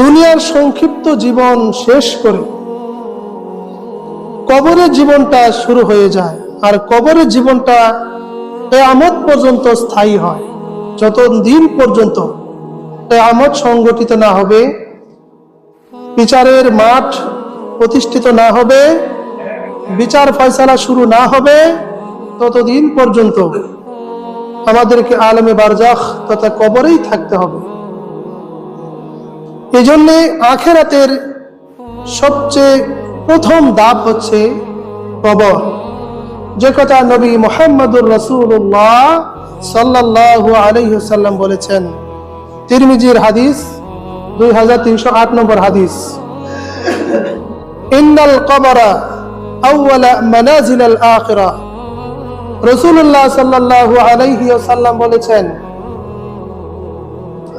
দুনিয়ার সংক্ষিপ্ত জীবন শেষ করে কবরের জীবনটা শুরু হয়ে যায়। আর কবরের জীবনটা কেয়ামত পর্যন্ত স্থায়ী হয়। যত দিন পর্যন্ত কেয়ামত সংগঠিত না হবে, বিচারের মাঠ প্রতিষ্ঠিত না হবে, বিচার ফয়সালা শুরু না হবে, ততদিন পর্যন্ত আমাদেরকে আলমে বারজাখ তথা কবরেই থাকতে হবে। এই জন্যে আখেরাতের সবচেয়ে প্রথম দাপ হচ্ছে কবর। যে কথা নবী মোহাম্মদুর রসুল্লাহ সাল্লাহ আলহ্লাম বলেছেন। তিরমিজির হাদিস দুই হাজার তিনশো আট নম্বর হাদিস। ইন্নাল কবরা আউ্বালা মানাজিল আখিরা। রসুল্লাহ সাল্লাহ আলাইহি বলেছেন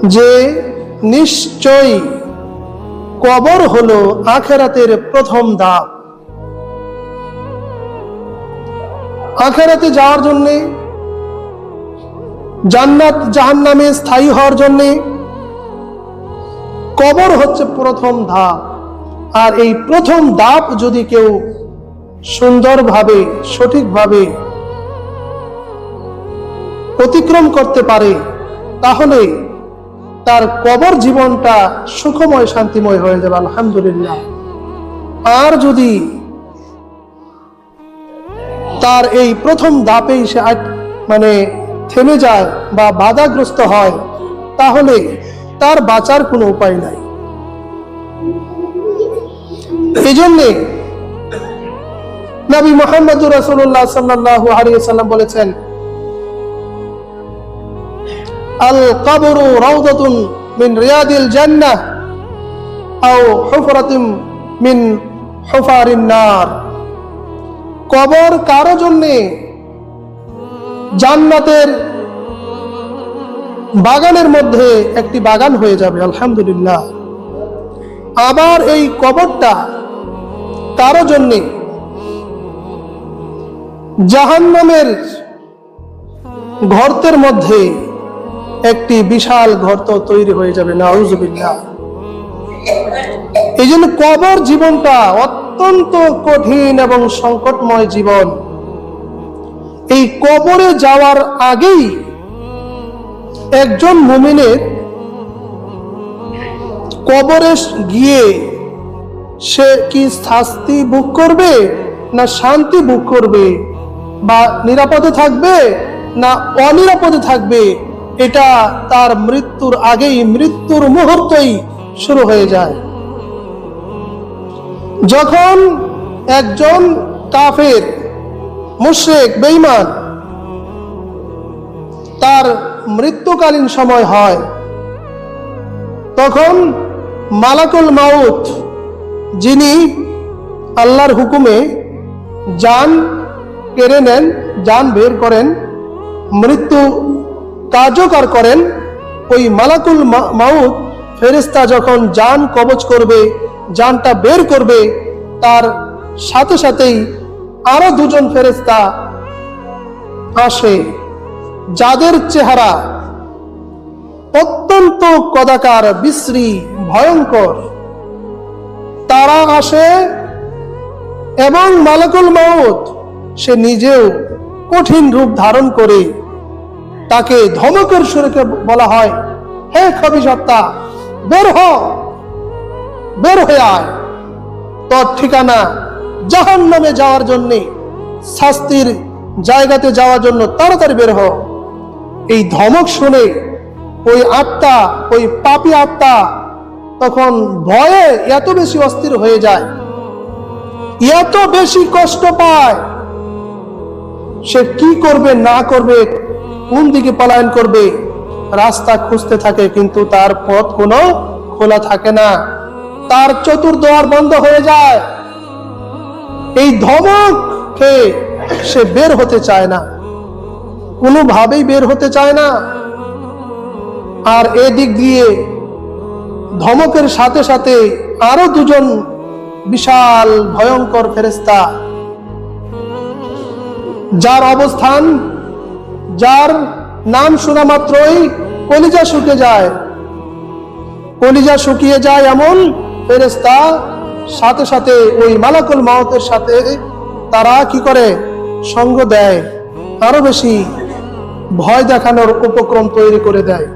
যে নিশ্চয়ই। কবর হলো আখেরাতের প্রথম ধাপ আখেরাতে যাওয়ার জন্যে, জান্নাত জাহান্নামে স্থায়ী হওয়ার জন্যে কবর হচ্ছে প্রথম ধাপ আর এই প্রথম ধাপ যদি কেউ সুন্দরভাবে, সঠিকভাবে অতিক্রম করতে পারে, তাহলে তার কবর জীবনটা সুখময়, শান্তিময় হয়ে যাবে, আলহামদুলিল্লাহ। আর যদি তার এই প্রথম দাপেই সে মানে থেমে যায় বা বাধাগ্রস্ত হয়, তাহলে তার বাঁচার কোনো উপায় নাই। এই জন্যে নবী মোহাম্মদুর রাসূলুল্লাহ সাল্লাল্লাহু আলাইহি সাল্লাম বলেছেন আল কবরু রাউদাতুন মিন রিয়াদিল জান্নাহ আও হুফরাতুম মিন হুফারিন নার। কবর কারও জন্যে জান্নাতের বাগানের মধ্যে একটি বাগান হয়ে যাবে, আলহামদুলিল্লাহ। আবার এই কবরটা কারও জন্যে জাহান্নামের গর্তের মধ্যে একটি বিশাল গর্ত তৈরি হয়ে যাবে, নাউজুবিল্লাহ। এই জন্য কবর জীবনটা অত্যন্ত কঠিন এবং সংকটময় জীবন। এই কবরে যাওয়ার আগেই একজন মুমিনের কবরে গিয়ে সে কি শাস্তি ভোগ করবে, না শান্তি ভোগ করবে, বা নিরাপদে থাকবে, না অনিরাপদে থাকবে? এটা তার মৃত্যুর আগেই মৃত্যুর মুহূর্তেই শুরু হয়ে যায়। যখন একজন কাফের, মুশরিক, বেঈমান তার মৃত্যুকালীন সময় হয়, তখন মালাকুল মাউত, যিনি আল্লাহর হুকুমে যান কেড়ে নেন যান বের করেন, মৃত্যু কার্যকর করেন, ওই মালাকুল মা- মাউত ফেরেস্তা যখন যান কবচ করবে, যানটা বের করবে, তার সাথে সাথেই আরও দুজন ফেরেস্তা আসে, যাদের চেহারা অত্যন্ত কদাকার, বিশ্রী, ভয়ঙ্কর। তারা আসে এবং মালাকুল মাউত সে নিজেও কঠিন রূপ ধারণ করে। তাকে ধমকের সুরকে বলা হয়, হে খবি সত্তা বের হ, বের হয়ে আয়। তোর ঠিকানা জাহান নামে যাওয়ার জন্যে, শাস্তির জায়গাতে যাওয়ার জন্য তাড়াতাড়ি বের হ। এই ধমক শুনে ওই আত্মা, ওই পাপি আত্মা তখন ভয়ে এত বেশি অস্থির হয়ে যায়, এত বেশি কষ্ট পায়। সে কি করবে, না করবে কোন দিকে পলায়ন করবে? রাস্তা খুঁজতে থাকে, কিন্তু তার পথ কোনো খোলা থাকে না। তার চতুর্দোয়ার বন্ধ হয়ে যায়। এই ধমক খেয়ে সে বের হতে চায় না। কোনোভাবেই বের হতে চায় না। আর এদিক দিয়ে ধমকের সাথে সাথে আরও দুজন বিশাল ভয়ঙ্কর ফেরেস্তা যার অবস্থান যার নাম শোনা মাত্রই কলিজা শুকে যায়। কলিজা শুকিয়ে যায় এমন ফেরেস্তা সাথে সাথে ওই মালাকুল মাউতের সাথে তারা কি করে সঙ্গ দেয়, আরও বেশি ভয় দেখানোর উপক্রম তৈরি করে দেয়।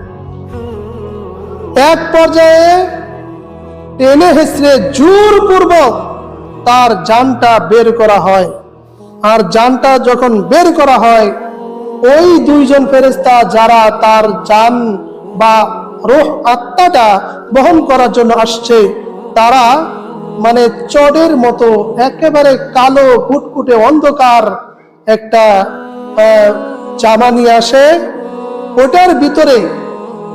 এক পর্যায়ে টেনে হেসড়ে জোর পূর্বক তার জানটা বের করা হয়। আর জানটা যখন বের করা হয় ওই দুইজন ফেরেস্তা যারা তার জান বা রোহ আত্মাটা বহন করার জন্য আসছে, তারা মানে চডের মতো একেবারে কালো ফুটফুটে অন্ধকার একটা জামা নিয়ে আসে। ওটার ভিতরে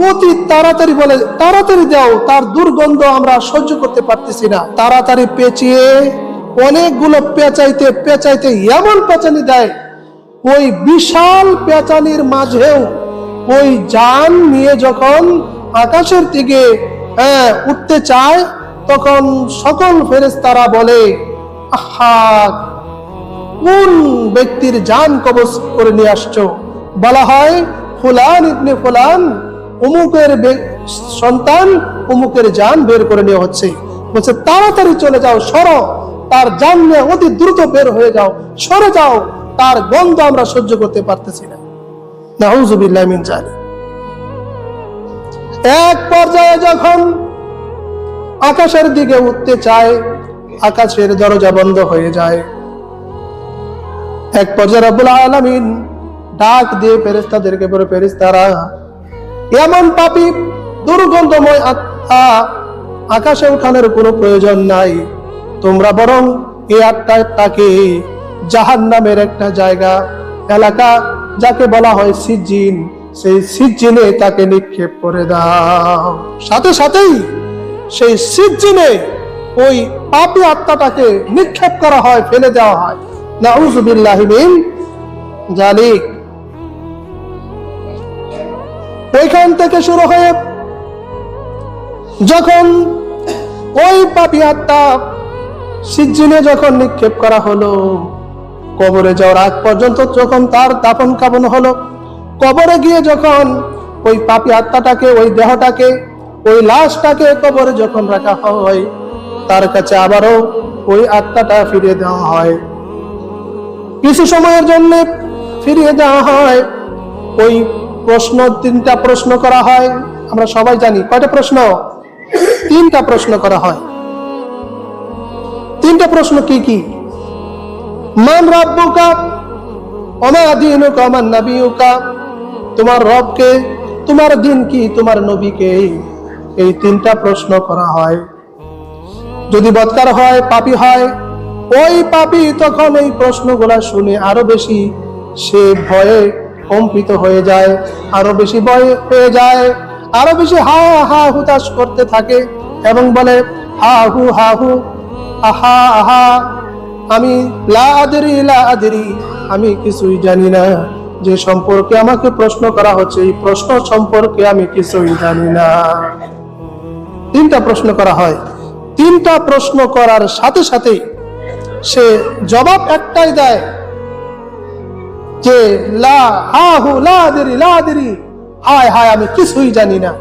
অতি তাড়াতাড়ি বলে, তাড়াতাড়ি দাও, তার দুর্গন্ধ আমরা সহ্য করতে পারতেছি না। তাড়াতাড়ি পেঁচিয়ে অনেকগুলো পেঁচাইতে পেঁচাইতে এমন পেঁচানি দেয় ওই বিশাল পেঁচানির মাঝেও ওই যান নিয়ে যখন আকাশের দিকে হ্যাঁ, উঠতে চায় তখন সকল ফেরেশতারা বলে আহা কোন ব্যক্তির জান কবজ করে নিয়ে আসছো? বলা হয় ফুলান ইবনে ফুলান অমুকের সন্তান অমুকের জান বের করে নেওয়া হচ্ছে। বলছে তাড়াতাড়ি চলে যাও সরো তার জান নিয়ে অতি দ্রুত বের হয়ে যাও সরে যাও। তার গন্ধ আমরা সহ্য করতে পারতেছি না। জালিক এক পর্যায়ে যখন আকাশের দিকে উঠতে চায়, আকাশের দরজা বন্ধ হয়ে যায়। এক পর্যায়ে রব্বুল আলামিন ডাক দিয়ে ফেরেস্তাদেরকে বলে ফেরেস্তারা এমন পাপি, দুর্গন্ধময় আত্মা আকাশে উঠানোর কোনো প্রয়োজন নাই। তোমরা বরং এই আত্মাটাকে জাহান নামের একটা জায়গা, এলাকা যাকে বলা হয় সিজিন সেই সিজিনে তাকে নিক্ষেপ করে দাও। সাথে সাথেই সেই সিজিনে ওই পাপি আত্মাটাকে নিক্ষেপ করা হয়, ফেলে দেওয়া হয়। নাউজুবিল্লাহি মিন জালিক ওইখান থেকে শুরু হয়ে যখন ওই পাপি আত্মা সিজিনে যখন নিক্ষেপ করা হলো কবরে যাওয়ার আগ পর্যন্ত যখন তার দাফন কাপন হলো, কবরে গিয়ে যখন ওই পাপি আত্মাটাকে, ওই দেহটাকে, ওই লাশটাকে কবরে যখন রাখা হয়, তার কাছে আবারও ওই আত্মাটা ফিরিয়ে দেওয়া হয়। কিছু সময়ের জন্য ফিরিয়ে দেওয়া হয়। ওই প্রশ্ন, তিনটা প্রশ্ন করা হয়। আমরা সবাই জানি, কয়টা প্রশ্ন? তিনটা প্রশ্ন করা হয়। তিনটা প্রশ্ন কি কি? মান রাব্বুকা অমা দিনুকা মান নাবিয়ুকা। তোমার রবকে, তোমার দিন কি তোমার নবীকে এই তিনটা প্রশ্ন করা হয়। যদি বৎকার হয়, পাপী হয়, ওই পাপী তখন এই প্রশ্নগুলা শুনে আরও বেশি সে ভয়ে কম্পিত হয়ে যায়, আরও বেশি ভয় হয়ে যায়, আরও বেশি হা হা, হুতাশ করতে থাকে এবং বলে, হা, হু হা, হু, আহা আহা আমি লা আদরি লা আদরি। আমি কিছুই জানি না। যে সম্পর্কে আমাকে প্রশ্ন করা হচ্ছে, এই প্রশ্ন সম্পর্কে আমি কিছুই জানি না। তিনটা প্রশ্ন করা হয়। তিনটা প্রশ্ন করার সাথে সাথে সে জবাব একটাই দেয় যে, লা, হা, হু, লা দেরি লা দেরি হায় হায়, আমি কিছুই জানি না।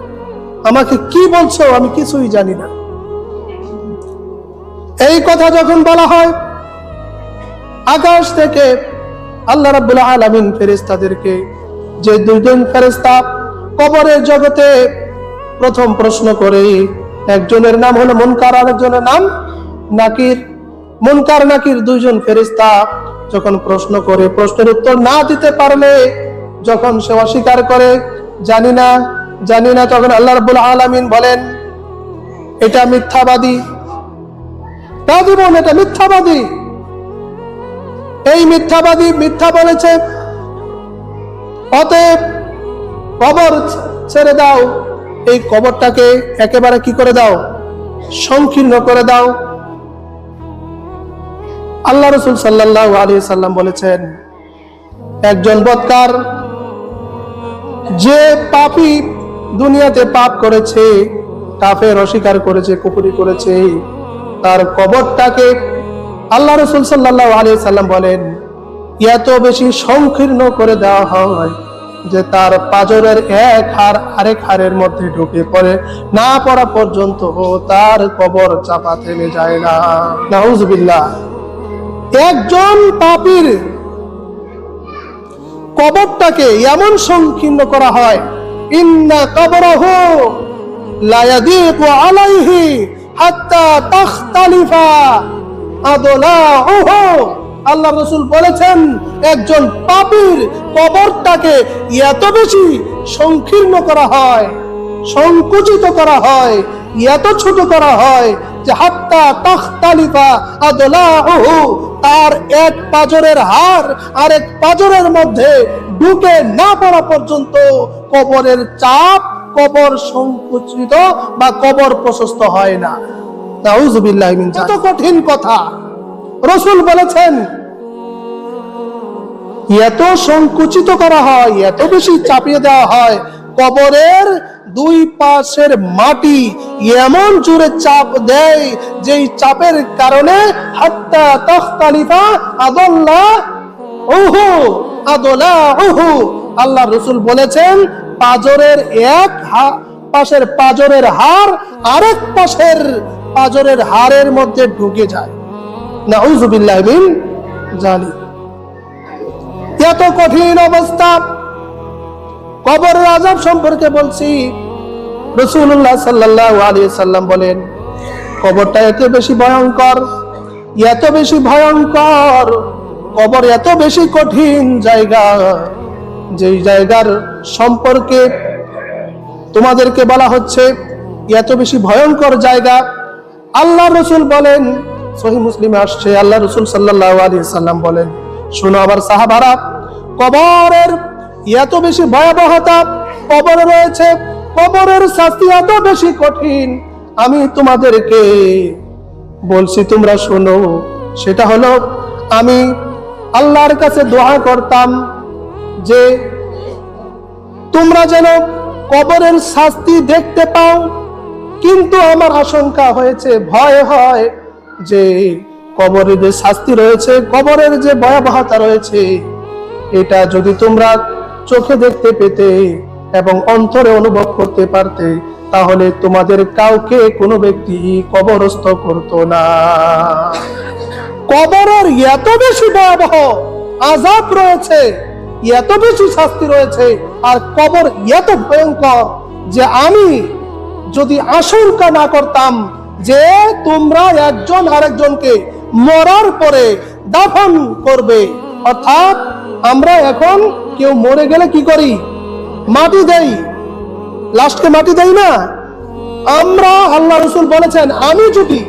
আমাকে কি বলছো, আমি কিছুই জানি না। এই কথা যখন বলা হয় আকাশ থেকে আল্লাহ রাব্বুল আলামিন ফেরেশতাদেরকে যে দুইজন ফেরেশতা কবরের জগতে প্রথম প্রশ্ন করে, একজনের নাম হলো মুনকার আর একজনের নাম নাকির। মুনকার, নাকির দুইজন ফেরেশতা যখন প্রশ্ন করে, প্রশ্নের উত্তর না দিতে পারলে যখন সে অস্বীকার করে, জানি না জানি না, তখন আল্লাহ রাব্বুল আলামিন বলেন, এটা মিথ্যাবাদী। তা জীবন এটা মিথ্যাবাদী। এই মিথ্যাবাদী মিথ্যা বলেছে। অতএব কবর ছেড়ে দাও। এই কবরটাকে একেবারে কি করে দাও? সংকীর্ণ করে দাও। আল্লাহ রসুল সাল্লাহ আলী সাল্লাম বলেছেন, একজন বৎকার, যে পাপী দুনিয়াতে পাপ করেছে, কাফের অস্বীকার করেছে কুপুরি করেছে, তার কবরটাকে আল্লাহ রসুল সাল্লাহ আলী সাল্লাম বলেন, এত বেশি সংকীর্ণ করে দেওয়া হয় যে তার পাজরের এক হার আরেক হারের মধ্যে ঢুকে পড়ে, না পড়া পর্যন্ত তার কবর চাপা থেমে যায় না। নাউজুবিল্লাহ। একজন পাপীর কবরটাকে এমন সংকীর্ণ করা হয়, ইন্না কবরহু লা ইয়াদিকু আলাইহি হাত্তা তাখতালিফা। আল্লাহ রসুল বলেছেন, একজন পাপীর কবরটাকে এত বেশি সংকীর্ণ করা হয়, সংকুচিত করা হয়, এত ছোট করা হয় যে হাত্তা তাখতালিফা আদলাউহু। তার এক পাজরের হার আর এক পাজরের মধ্যে ঢুকে না পড়া পর্যন্ত কবরের চাপ কবর সংকুচিত বা কবর প্রশস্ত হয় না। কত কঠিন কথা। রসুল বলেছেন এত সংকুচিত করা হয় এত বেশি চাপিয়ে দেওয়া হয় কবরের দুই পাশের মাটি এমন জোরে চাপ দেয় যেই চাপের কারণে হাত্তা তখতালিফা আদল্লা ওহু আদলা ওহু আল্লাহ রসুল বলেছেন পাজরের এক পাশের পাজরের হার আরেক পাশের পাজরের হারের মধ্যে ঢুকে যায়। নাউজুবিল্লাহ মিন জালিক এত কঠিন অবস্থা। কবরের আজাব সম্পর্কে বলছি। রসুল্লাহ সাল্লাহ আলী সাল্লাম বলেন, কবরটা এত বেশি ভয়ঙ্কর, এত বেশি ভয়ঙ্কর, কবর এত বেশি কঠিন জায়গা, যেই জায়গার সম্পর্কে তোমাদেরকে বলা হচ্ছে, এত বেশি ভয়ঙ্কর জায়গা আল্লাহ রসুল বলেন সহি মুসলিমে আসছে আল্লাহ রসুল সাল্লাহ আলী সাল্লাম বলেন, শোনো আবার সাহাবারা, কবরের এত বেশি ভয়াবহতা কবরে রয়েছে, কবরের শাস্তি এত বেশি কঠিন, আমি তোমাদেরকে বলছি, তোমরা শোনো, সেটা হলো, আমি আল্লাহর কাছে দোয়া করতাম যে, তোমরা যেন কবরের শাস্তি দেখতে পাও কিন্তু আমার আশঙ্কা হয়েছে, ভয় হয় যে কবরের যে শাস্তি রয়েছে, কবরের যে ভয়াবহতা রয়েছে, এটা যদি তোমরা চোখে দেখতে পেতে এবং অন্তরে অনুভব করতে পারতে, তাহলে তোমাদের কাউকে কোনো ব্যক্তি কবরস্থ করতো না। কবরের এত বেশি ভয়াবহ আজাব রয়েছে, এত বেশি শাস্তি রয়েছে, আর কবর এত ভয়ঙ্কর যে আমি যদি আশঙ্কা না করতাম যে তোমরা একজন আরেকজনকে মরার পরে দাফন করবে। অর্থাৎ আমরা এখন কেউ মরে গেলে কি করি? মাটি দেই। লাস্টকে মাটি দেই না? আমরা আল্লাহ রসুল বলেছেন, আমি যদি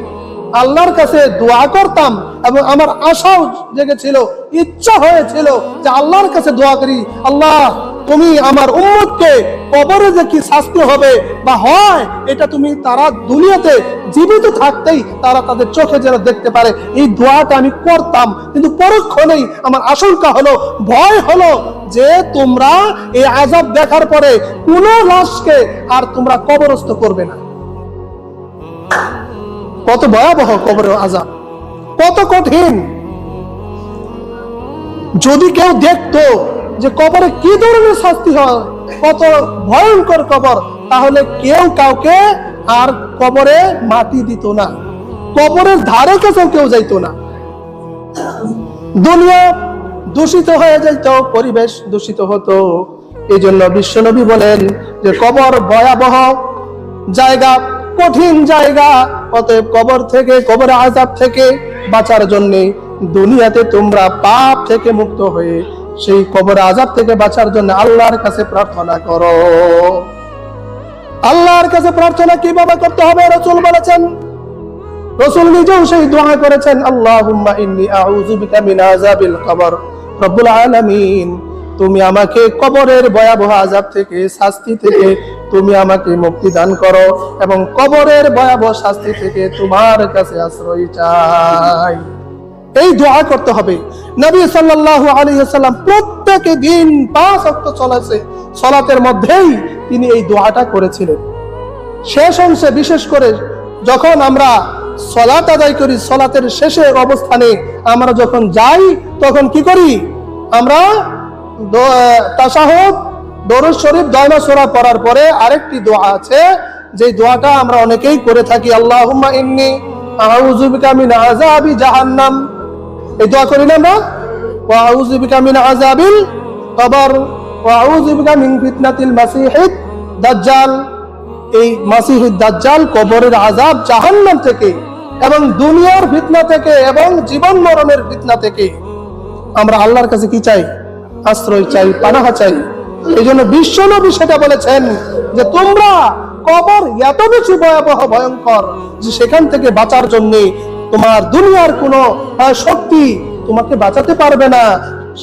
আল্লাহর কাছে দোয়া করতাম এবং আমার আশাও জেগেছিল, ইচ্ছা হয়েছিল যে আল্লাহর কাছে দোয়া করি, আল্লাহ তুমি আমার উম্মতকে কবরে যে কি শাস্তি হবে বা হয়, এটা তুমি তারা দুনিয়াতে জীবিত থাকতেই তারা তাদের চোখে যেন দেখতে পারে। এই দোয়াটা আমি করতাম, কিন্তু পরক্ষণেই আমার আশঙ্কা হলো, ভয় হলো যে তোমরা এই আজাব দেখার পরে কোনো লাশকে আর তোমরা কবরস্থ করবে না। কত ভয়াবহ কবরের আজাব কত কঠিন। যদি কেউ দেখতো যে কবরে কি ধরনের শাস্তি হয়, কত ভয়ঙ্কর কবর, তাহলে কেউ কাউকে আর কবরে মাটি দিত না। কবরের ধারে কাছেও কেউ যাইতো না। দুনিয়া দূষিত হয়ে যাইত, পরিবেশ দূষিত হতো। এই জন্য বিশ্বনবী বলেন যে কবর ভয়াবহ জায়গা, কঠিন জায়গা। অতএব কবর থেকে কবর আজাব থেকে বাঁচার জন্যে দুনিয়াতে তোমরা পাপ থেকে মুক্ত হয়ে সেই কবর আজাব থেকে বাঁচার জন্য আল্লাহর কাছে প্রার্থনা করো। আল্লাহর কাছে প্রার্থনা কীভাবে করতে হবে? রসুল বলেছেন, রসুল নিজেও সেই দোয়া করেছেন, আল্লাহুম্মা ইন্নী আউযু বিকা মিন আযাবিল কবর। রব্বুল আলামিন, তুমি আমাকে কবরের ভয়াবহ আযাব থেকে, শাস্তি থেকে, তুমি আমাকে মুক্তি দান করো এবং কবরের ভয়াবহ শাস্তি থেকে তোমার কাছে আশ্রয় চাই। এই দোয়া করতে হবে। নবী সাল্লাল্লাহু আলাইহি সাল্লাম প্রত্যেক দিন পাঁচ ওয়াক্ত চলেছে, সালাতের মধ্যেই তিনি এই দোয়াটা করেছিলেন। শেষ অংশে বিশেষ করে যখন আমরা সলাত আদায় করি, সলাতের শেষের অবস্থানে আমরা যখন যাই, তখন কি করি? আমরা তাসাহব দরুদ শরীফ দয়না সোরা পড়ার পরে আরেকটি দোয়া আছে। যে দোয়াটা আমরা অনেকেই করে থাকি। আল্লাহুম্মা ইন্নি আউযু বিকা মিন আযাবি জাহান্নাম। এই দোয়া করি না আমরা? এবং জীবন থেকে আমরা আল্লাহর কাছে কি চাই? আশ্রয় চাই, পানাহা চাই। এই জন্য বিশ্বনবী সেটা বলেছেন যে তোমরা কবর এত বেশি ভয়াবহ, ভয়ঙ্কর যে সেখান থেকে বাঁচার জন্য তোমার দুনিয়ার কোনো শক্তি তোমাকে বাঁচাতে পারবে না।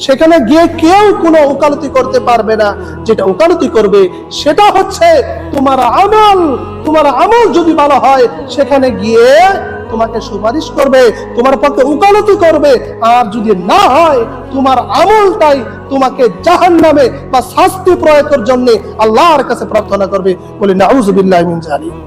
সেখানে গিয়ে কেউ কোনো উকালতি করতে পারবে না। যেটা উকালতি করবে, সেটা হচ্ছে তোমার আমল। তোমার আমল যদি ভালো হয়, সেখানে গিয়ে তোমাকে সুপারিশ করবে, তোমার পক্ষে উকালতি করবে। আর যদি না হয়, তোমার আমলটাই তোমাকে জাহান নামে বা শাস্তি প্রয়োগের জন্য আল্লাহর কাছে প্রার্থনা করবে। বলে নাউজুবিল্লাহ মিন জালিম